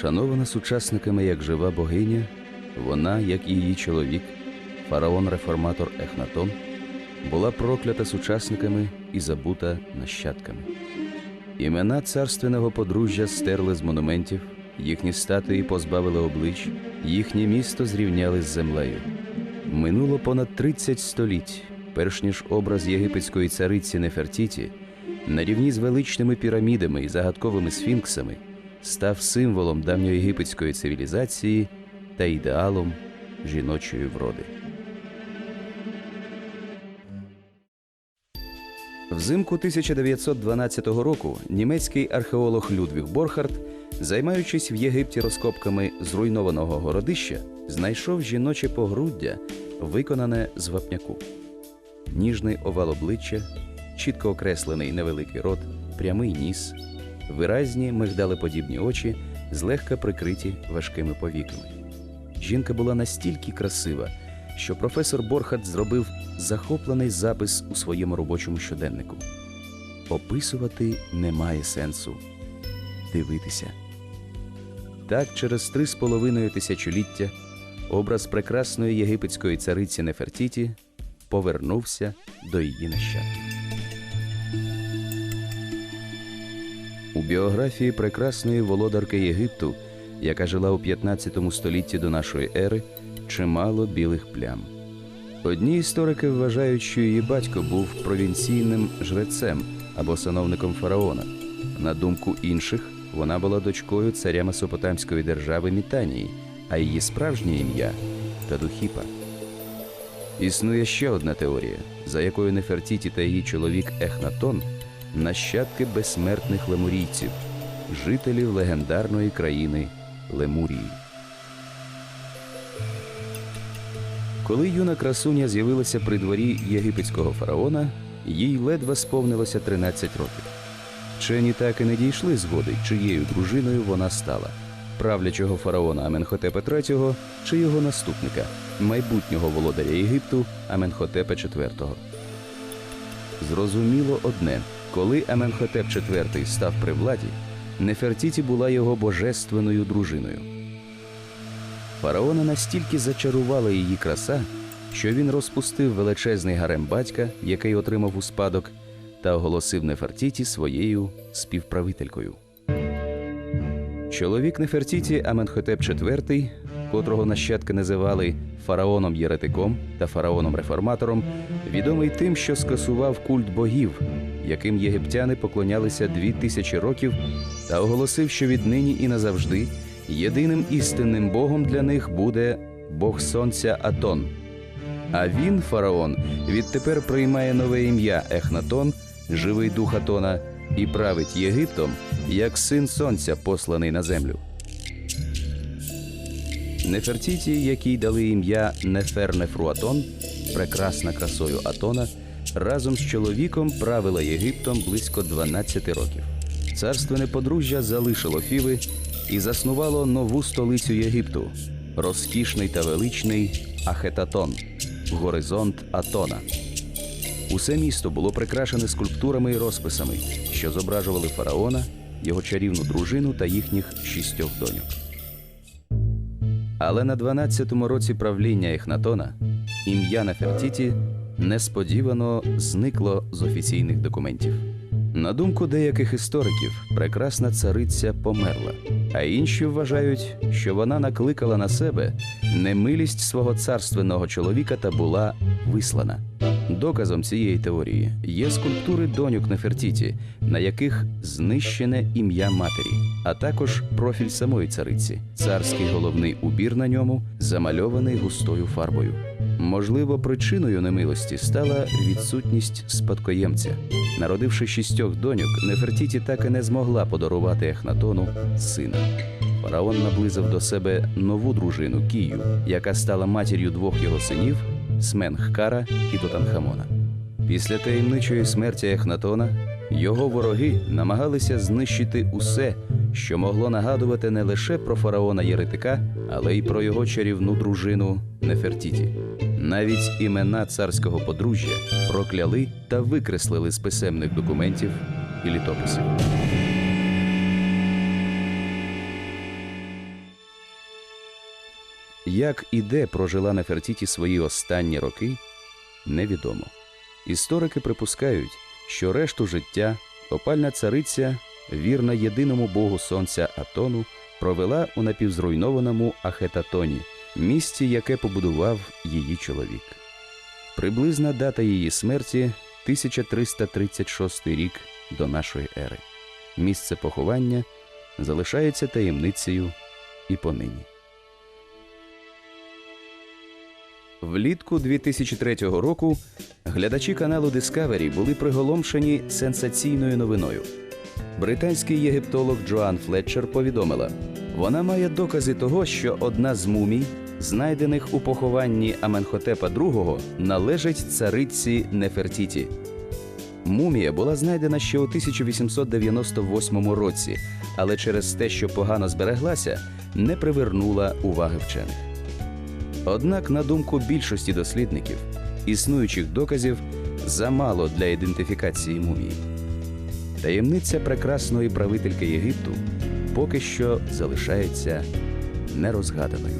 Шанована сучасниками як жива богиня, вона, як і її чоловік, фараон-реформатор Ехнатон, була проклята сучасниками і забута нащадками. Імена царственного подружжя стерли з монументів, їхні статуї позбавили облич, їхнє місто зрівняли з землею. Минуло понад 30 століть, перш ніж образ єгипетської цариці Нефертіті, на рівні з величними пірамідами і загадковими сфінксами, став символом давньоєгипетської цивілізації та ідеалом жіночої вроди. Взимку 1912 року німецький археолог Людвіг Борхард, займаючись в Єгипті розкопками зруйнованого городища, знайшов жіноче погруддя, виконане з вапняку. Ніжний овал обличчя, чітко окреслений невеликий рот, прямий ніс, виразні мигдалеподібні очі, злегка прикриті важкими повіками. Жінка була настільки красива, що професор Борхард зробив захоплений запис у своєму робочому щоденнику. Описувати немає сенсу. Дивитися. Так, через три з половиною тисячоліття образ прекрасної єгипетської цариці Нефертіті повернувся до її нащадків. У біографії прекрасної володарки Єгипту, яка жила у 15 столітті до нашої ери, чимало білих плям. Одні історики вважають, що її батько був провінційним жрецем або сановником фараона. На думку інших, вона була дочкою царя Месопотамської держави Мітанії, а її справжнє ім'я Тадухіпа. Існує ще одна теорія, за якою Нефертіті та її чоловік Ехнатон нащадки безсмертних лемурійців, жителів легендарної країни Лемурії. Коли юна красуня з'явилася при дворі єгипетського фараона, їй ледве сповнилося 13 років. Вчені так і не дійшли згоди, чиєю дружиною вона стала правлячого фараона Аменхотепа III чи його наступника, майбутнього володаря Єгипту Аменхотепа IV. Зрозуміло одне, коли Аменхотеп IV став при владі, Нефертіті була його божественною дружиною. Фараона настільки зачарувала її краса, що він розпустив величезний гарем батька, який отримав у спадок, та оголосив Нефертіті своєю співправителькою. Чоловік Нефертіті Аменхотеп IV, котрого нащадки називали фараоном Єретиком та фараоном реформатором, відомий тим, що скасував культ богів, яким єгиптяни поклонялися дві тисячі років, та оголосив, що віднині і назавжди єдиним істинним богом для них буде Бог Сонця Атон. А він, фараон, відтепер приймає нове ім'я Ехнатон, живий дух Атона, і править Єгиптом як син сонця, посланий на землю. Нефертіті, якій дали ім'я Нефер-Нефруатон, прекрасна красою Атона, разом з чоловіком правила Єгиптом близько 12 років. Царственне подружжя залишило Фіви і заснувало нову столицю Єгипту розкішний та величний Ахетатон, горизонт Атона. Усе місто було прикрашене скульптурами і розписами, що зображували фараона, його чарівну дружину та їхніх шістьох доньок. Але на 12-му році правління Ехнатона ім'я Нефертіті несподівано зникло з офіційних документів. На думку деяких істориків, прекрасна цариця померла, а інші вважають, що вона накликала на себе немилість свого царственного чоловіка та була вислана. Доказом цієї теорії є скульптури доньок Нефертіті, на яких знищене ім'я матері, а також профіль самої цариці. Царський головний убір на ньому замальований густою фарбою. Можливо, причиною немилості стала відсутність спадкоємця. Народивши шістьох доньок, Нефертіті так і не змогла подарувати Ехнатону сина. Фараон наблизив до себе нову дружину Кію, яка стала матір'ю двох його синів Сменхкара і Тутанхамона. Після таємничої смерті Ехнатона його вороги намагалися знищити усе, що могло нагадувати не лише про фараона Єретика, але й про його чарівну дружину Нефертіті. Навіть імена царського подружжя прокляли та викреслили з писемних документів і літописів. Як і де прожила Нефертіті свої останні роки, невідомо. Історики припускають, що решту життя опальна цариця, вірна єдиному богу сонця Атону, провела у напівзруйнованому Ахетатоні, місті, яке побудував її чоловік. Приблизна дата її смерті 1336 рік до нашої ери. Місце поховання залишається таємницею і понині. Влітку 2003 року глядачі каналу Discovery були приголомшені сенсаційною новиною. Британський єгиптолог Джоан Флетчер повідомила, вона має докази того, що одна з мумій, знайдених у похованні Аменхотепа II, належить цариці Нефертіті. Мумія була знайдена ще у 1898 році, але через те, що погано збереглася, не привернула уваги вчених. Однак, на думку більшості дослідників, існуючих доказів замало для ідентифікації мумії. Таємниця прекрасної правительки Єгипту поки що залишається нерозгаданою.